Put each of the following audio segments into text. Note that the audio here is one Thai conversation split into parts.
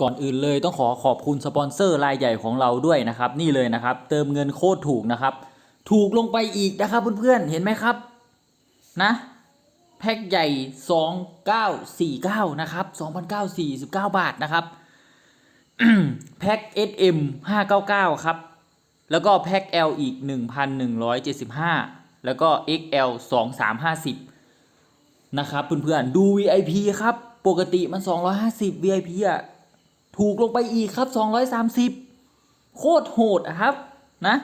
ก่อนอื่นเลยต้องขอขอบคุณสปอนเซอร์รายใหญ่ของเราด้วยนะครับ นี่เลยนะครับ เติมเงินโคตรถูกนะครับ ถูกลงไปอีกนะครับเพื่อนๆเห็นไหมครับนะแพ็คใหญ่ 2949 นะครับ 2,949 บาทนะครับ แพ็ค SM 599 ครับ แล้วก็แพ็ค L อีก 1,175 แล้วก็ XL 2350 นะครับเพื่อนๆ ดู VIP ครับ ปกติมัน 250 VIP อะ ถูกลงไปอีกครับ 230 โคตรโหดครับนะ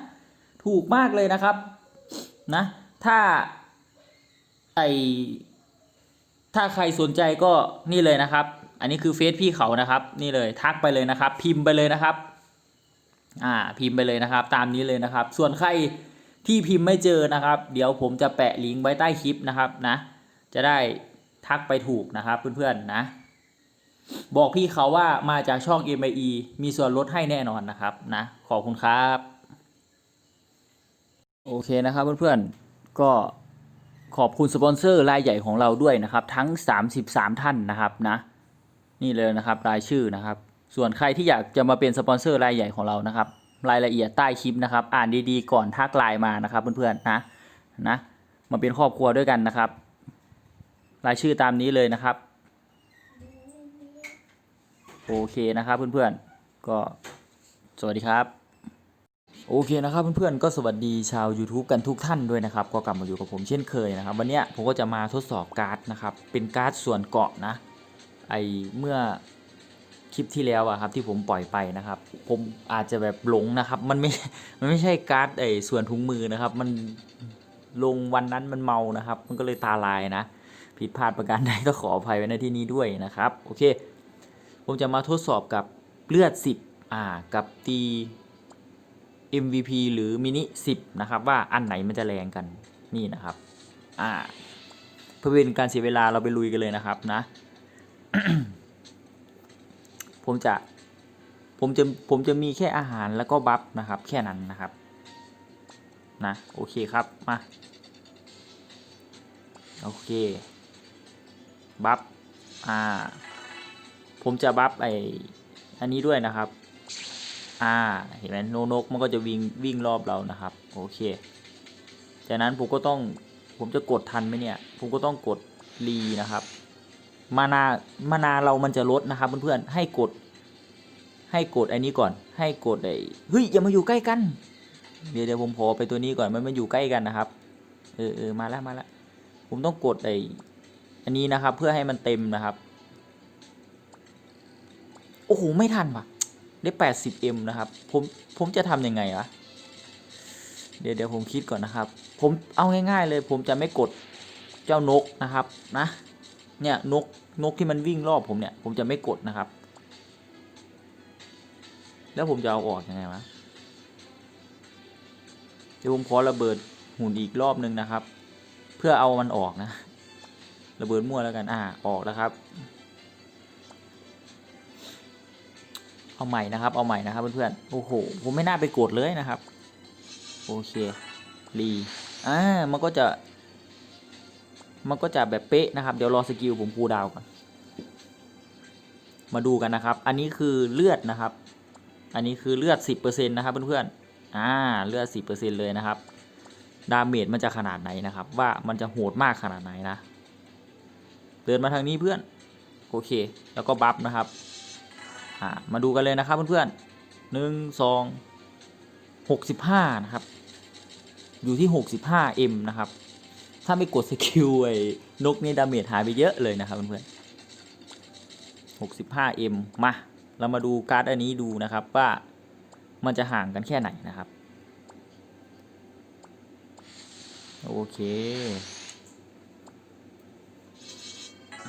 ถูกมากเลยนะครับนะ ถ้าไอถ้าใครสนใจก็นี่เลยนะครับ อันนี้คือเฟซพี่เขานะครับ นี่เลยทักไปเลยนะครับ พิมพ์ไปเลยนะครับ อ่าพิมพ์ไปเลยนะครับ ตามนี้เลยนะครับ ส่วนใครที่พิมพ์ไม่เจอนะครับ เดี๋ยวผมจะแปะลิงก์ไว้ใต้คลิปนะครับนะ จะได้ทักไปถูกนะครับเพื่อนๆนะ บอกพี่เขาว่ามาจากช่อง m i e มีส่วนลดให้แน่นอนนะครับนะขอบคุณครับ โอเคนะครับเพื่อนๆก็ขอบคุณสปอนเซอร์รายใหญ่ของเราด้วยนะครับทั้ง 33 ท่านนะครับนะนี่เลยนะครับรายชื่อนะครับ ส่วนใครที่อยากจะมาเป็นสปอนเซอร์รายใหญ่ของเรานะครับ รายละเอียดใต้คลิปนะครับ อ่านดีๆก่อนทักไลน์มานะครับเพื่อนๆนะนะมาเป็นครอบครัวด้วยกันนะครับ รายชื่อตามนี้เลยนะครับ โอเคนะครับเพื่อนๆ ก็สวัสดีครับ โอเคนะครับเพื่อนๆ ก็สวัสดีชาว YouTube กันทุกท่านด้วยนะครับ ก็กลับมาอยู่กับผมเช่นเคยนะครับ วันนี้ผมก็จะมาทดสอบการ์ดนะครับ เป็นการ์ดส่วนเกาะนะ ไอเมื่อคลิปที่แล้วอะครับที่ผมปล่อยไปนะครับ ผมอาจจะแบบหลงนะครับ มันไม่ มันไม่ใช่การ์ดไอส่วนถุงมือนะครับ มันลงวันนั้นมันเมานะครับ มันก็เลยตาลายนะ ผิดพลาดประการใดก็ขออภัยไว้ในที่นี้ด้วยนะครับ โอเค ผมจะมาทดสอบกับเลือด 10อ่ากับตี MVP หรือมินิ10 นะครับ ว่าอันไหนมันจะแรงกันนี่นะครับอ่าเพื่อเป็นการเสียเวลาเราไปลุยกันเลยนะครับนะ ผมจะผมจะผมจะมีแค่อาหารแล้วก็บัฟนะครับ แค่นั้นนะครับนะโอเคครับมาโอเคบัฟอ่า ผมจะบัฟไออันนี้ด้วยนะครับ อ่า เห็นไหมโนนกมันก็จะวิ่งวิ่งรอบเรานะครับ โอเค จากนั้นผมก็ต้องผมจะกดทันไหมเนี่ย ผมก็ต้องกดรีนะครับ มานามานาเรามันจะลดนะครับเพื่อนๆ ให้กด ให้กดไอ้นี้ก่อน ให้กดไอ้เฮ้ยอย่ามาอยู่ใกล้กัน เดี๋ยวเดี๋ยวผมขอไปตัวนี้ก่อนมันมันอยู่ใกล้กันนะครับ เออเออมาแล้วมาแล้วผมต้องกดไอ้อันนี้นะครับเพื่อให้มันเต็มนะครับ โอ้โห ไม่ทันว่ะ ได้ 80m นะครับ ผม ผมจะทำยังไงวะ เดี๋ยวเดี๋ยวผมคิดก่อนนะครับ ผมเอาง่าย ๆ เลย ผมจะไม่กดเจ้านกนะครับนะ เนี่ยนกนกที่มันวิ่งรอบผมเนี่ย ผมจะไม่กดนะครับ แล้วผมจะเอาออกยังไงวะ เดี๋ยวผมขอระเบิดหุ่นอีกรอบนึงนะครับ เพื่อเอามันออกนะ ระเบิดมั่วแล้วกัน อ่า ออกแล้วครับ เอาใหม่นะครับ เอาใหม่นะครับเพื่อนๆ โอ้โห ผมไม่น่าไปกดเลยนะครับ โอเค รี อ่า มันก็จะ มันก็จะแบบเป๊ะนะครับ เดี๋ยวรอสกิลผมคูดาวก่อน มาดูกันนะครับ อันนี้คือเลือดนะครับ อันนี้คือเลือด 10%นะครับเพื่อนๆ อ่า เลือด 10%เลยนะครับ ดาเมจมันจะขนาดไหนนะครับ ว่ามันจะโหดมากขนาดไหนนะ เดินมาทางนี้เพื่อน โอเค แล้วก็บัฟนะครับ มาดูกันเลยนะครับเพื่อนๆหนึ่งสองหกสิบห้านะครับ อยู่ที่หกสิบห้าเอ็มนะครับ ถ้าไม่กดสกิลไอ้นกนี่ดาเมจหายไปเยอะเลยนะครับเพื่อนๆหกสิบห้าเอ็มมา เรามาดูการ์ดอันนี้ดูนะครับว่ามันจะห่างกันแค่ไหนนะครับ โอเค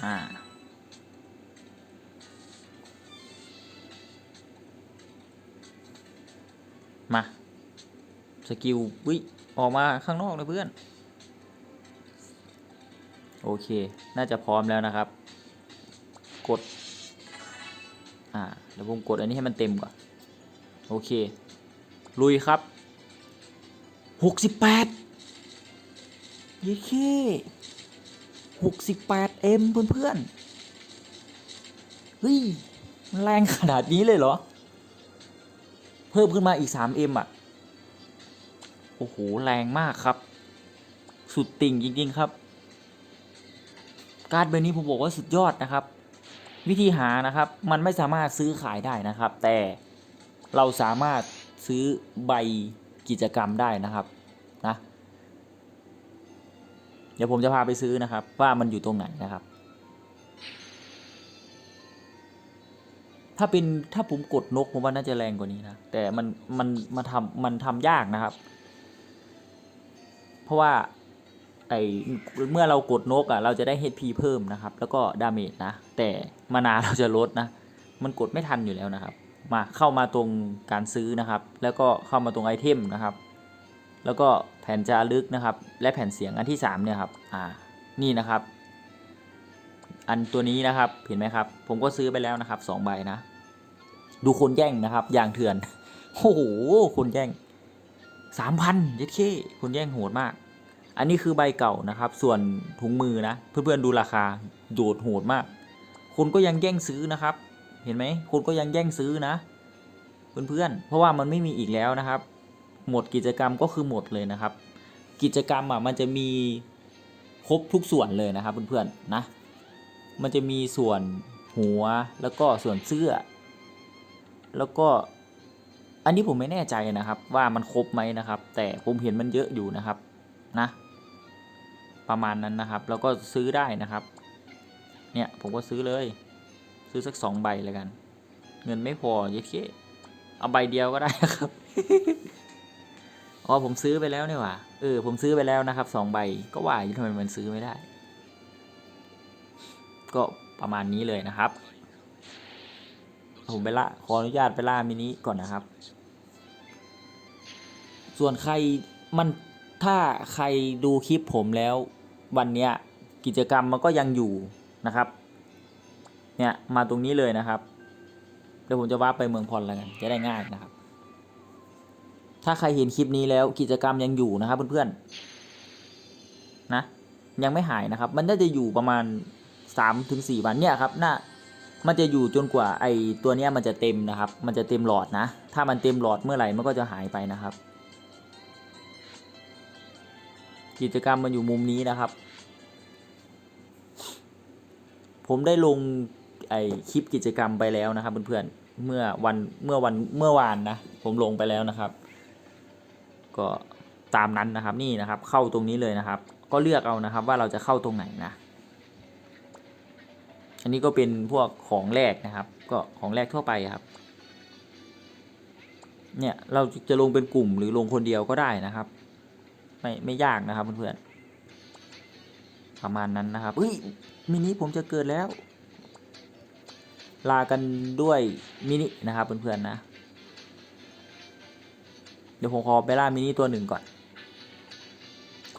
อ่ามา สกิลวิออกมาข้างนอกเลยเพื่อน โอเค น่าจะพร้อมแล้วนะครับ กด อ่าเดี๋ยวผมกดอันนี้ให้มันเต็มก่อน โอเค ลุยครับหกสิบแปดเยเคหกสิบแปดเอ็มเพื่อนเฮ้ยแรงขนาดนี้เลยเหรอ เพิ่มขึ้นมาอีก 3M อะ โอ้โห แรงมากครับ สุดติ่งจริง ๆ ครับ การ์ดใบนี้ผมบอกว่าสุดยอดนะครับ วิธีหานะครับ มันไม่สามารถซื้อขายได้นะครับ แต่เราสามารถซื้อใบกิจกรรมได้นะครับนะเดี๋ยวผมจะพาไปซื้อนะครับ ว่ามันอยู่ตรงไหนนะครับ ถ้าเป็นถ้าผมกดนกผมว่าน่าจะแรงกว่านี้นะแต่มันมันมาทำมันทำยากนะครับ เพราะว่าไอเมื่อเรากดนกอะเราจะได้ HP เพิ่มนะครับ แล้วก็ดาเมจนะ แต่มานาเราจะลดนะ มันกดไม่ทันอยู่แล้วนะครับ มาเข้ามาตรงการซื้อนะครับ แล้วก็เข้ามาตรงไอเทมนะครับ แล้วก็แผ่นจารึกนะครับ และแผ่นเสียงอันที่ 3 เนี่ยครับ อ่า นี่นะครับ อันตัวนี้นะครับ เห็นไหมครับ ผมก็ซื้อไปแล้วนะครับสองใบนะ ดูคนแย่งนะครับ อย่างเถื่อน โอ้โห คนแย่ง สามพันเย็ดเคคนแย่งโหดมาก อันนี้คือใบเก่านะครับ ส่วนถุงมือนะ เพื่อนๆดูราคาโดดโหดมากคนก็ยังแย่งซื้อนะครับ เห็นไหมคนก็ยังแย่งซื้อนะ เพื่อนๆ เพราะว่ามันไม่มีอีกแล้วนะครับ หมดกิจกรรมก็คือหมดเลยนะครับ กิจกรรมอะมันจะมีครบทุกส่วนเลยนะครับเพื่อนๆนะ มันจะมีส่วนหัวแล้วก็ส่วนเสื้อ แล้วก็ อันนี้ผมไม่แน่ใจนะครับ ว่ามันครบไหมนะครับ แต่ผมเห็นมันเยอะอยู่นะครับนะประมาณนั้นนะครับ แล้วก็ซื้อได้นะครับ เนี่ยผมก็ซื้อเลย ซื้อสักสองใบเลยกัน เงินไม่พอเยอะเคเอาใบเดียวก็ได้ครับอ๋อผมซื้อไปแล้วเนี่ยว่ะเออผมซื้อไปแล้วนะครับสองใบก็ว่าอยู่ทำไมมันซื้อไม่ได้ ก็ประมาณนี้เลยนะครับ ผมไปละขออนุญาตไปล่ามินิก่อนนะครับ ส่วนใครมันถ้าใครดูคลิปผมแล้ววันเนี้ยกิจกรรมมันก็ยังอยู่นะครับเนี่ยมาตรงนี้เลยนะครับ เดี๋ยวผมจะว่าไปเมืองพรแล้วกันจะได้ง่ายนะครับ ถ้าใครเห็นคลิปนี้แล้วกิจกรรมยังอยู่นะครับเพื่อนๆนะยังไม่หายนะครับ มันน่าจะอยู่ประมาณสามถึงสี่วันเนี่ยครับน่ามันจะอยู่จนกว่าไอตัวเนี้ยมันจะเต็มนะครับ มันจะเต็มหลอดนะ ถ้ามันเต็มหลอดเมื่อไหร่มันก็จะหายไปนะครับ กิจกรรมมันอยู่มุมนี้นะครับ ผมได้ลงไอคลิปกิจกรรมไปแล้วนะครับเพื่อนๆเมื่อวันเมื่อวันเมื่อวานนะผมลงไปแล้วนะครับ ก็ตามนั้นนะครับนี่นะครับ เข้าตรงนี้เลยนะครับ ก็เลือกเอานะครับว่าเราจะเข้าตรงไหนนะ อันนี้ก็เป็นพวกของแรกนะครับ ก็ของแรกทั่วไปครับเนี่ยเราจะลงเป็นกลุ่มหรือลงคนเดียวก็ได้นะครับ ไม่ไม่ยากนะครับเพื่อนๆประมาณนั้นนะครับเฮ้ยมินิผมจะเกิดแล้ว ลากันด้วยมินินะครับเพื่อนๆนะเดี๋ยวผมขอไปล่ามินิตัวหนึ่งก่อน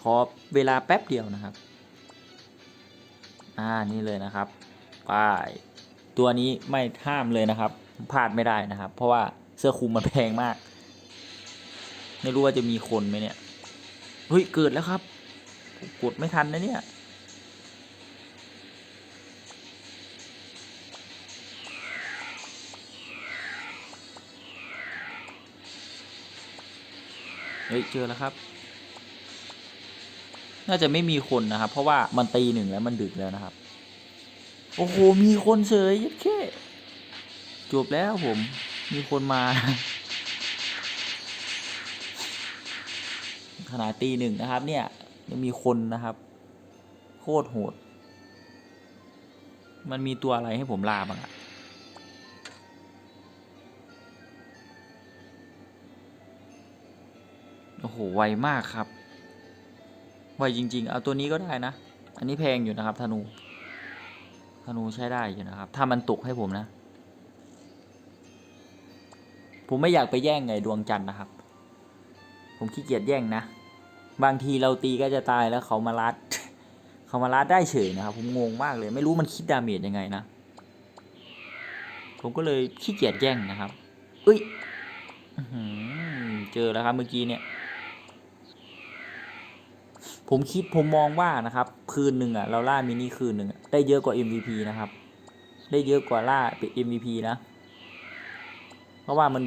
ขอเวลาแป๊บเดียวนะครับ อ่า นี่เลยนะครับไปตัวนี้ไม่ห้ามเลยนะครับ พลาดไม่ได้นะครับ เพราะว่าเสื้อคลุมมันแพงมาก ไม่รู้ว่าจะมีคนไหมเนี่ย เฮ้ย เกิดแล้วครับ กดไม่ทันนะเนี่ย เฮ้ย เจอแล้วครับ น่าจะไม่มีคนนะครับ เพราะว่ามันตีหนึ่งแล้วมันดึกแล้วนะครับ โอ้โห มีคนเฉยยัดแค่จบแล้วผม มีคนมา ขนาดตีหนึ่งนะครับ เนี่ยยังมีคนนะครับ โคตรโหด มันมีตัวอะไรให้ผมลาบ้างอะโอ้โห ไวมากครับ ไวจริง ๆ เอาตัวนี้ก็ได้นะ อันนี้แพงอยู่นะครับธนู ธนูใช้ได้อยู่นะครับ ถ้ามันตกให้ผมนะ ผมไม่อยากไปแย่งไงดวงจันทร์นะครับ ผมขี้เกียจแย่งนะ บางทีเราตีก็จะตายแล้วเขามาลัด เขามาลัดได้เฉยนะครับ ผมงงมากเลย ไม่รู้มันคิดดาเมจยังไงนะ ผมก็เลยขี้เกียจแย่งนะครับ เอ้ยเจอแล้วครับเมื่อกี้เนี่ย ผมคิดผมมองว่านะครับ คืนหนึ่งอะ เราล่ามินิคืนหนึ่งได้เยอะกว่า MVP นะครับ ได้เยอะกว่าล่าเป็น MVP นะ เพราะว่ามัน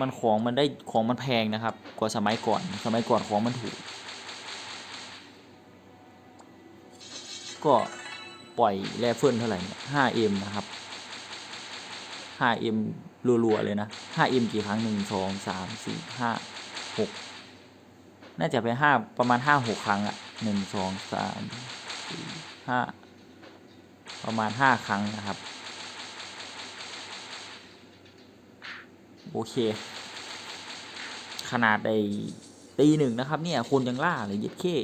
มันของมันได้ของมันแพงนะครับ กว่าสมัยก่อน สมัยก่อนของมันถูก ก็ปล่อยแรเฟิลเท่าไหร่เนี่ย 5M นะครับ 5M รัวๆเลยนะ 5M กี่ครั้ง 1 2 3 4 5 6 น่าจะไปห้าประมาณ 5 6 ครั้งอะ1 2 3 4 5 ประมาณ 5 ครั้งนะครับ โอเค ขนาดในตีหนึ่งนะครับเนี่ยคนยังล่าเลยยึดเข้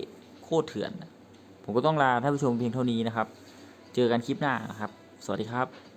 โคตรเถื่อน ผมก็ต้องลาท่านผู้ชมเพียงเท่านี้นะครับ เจอกันคลิปหน้านะครับ สวัสดีครับ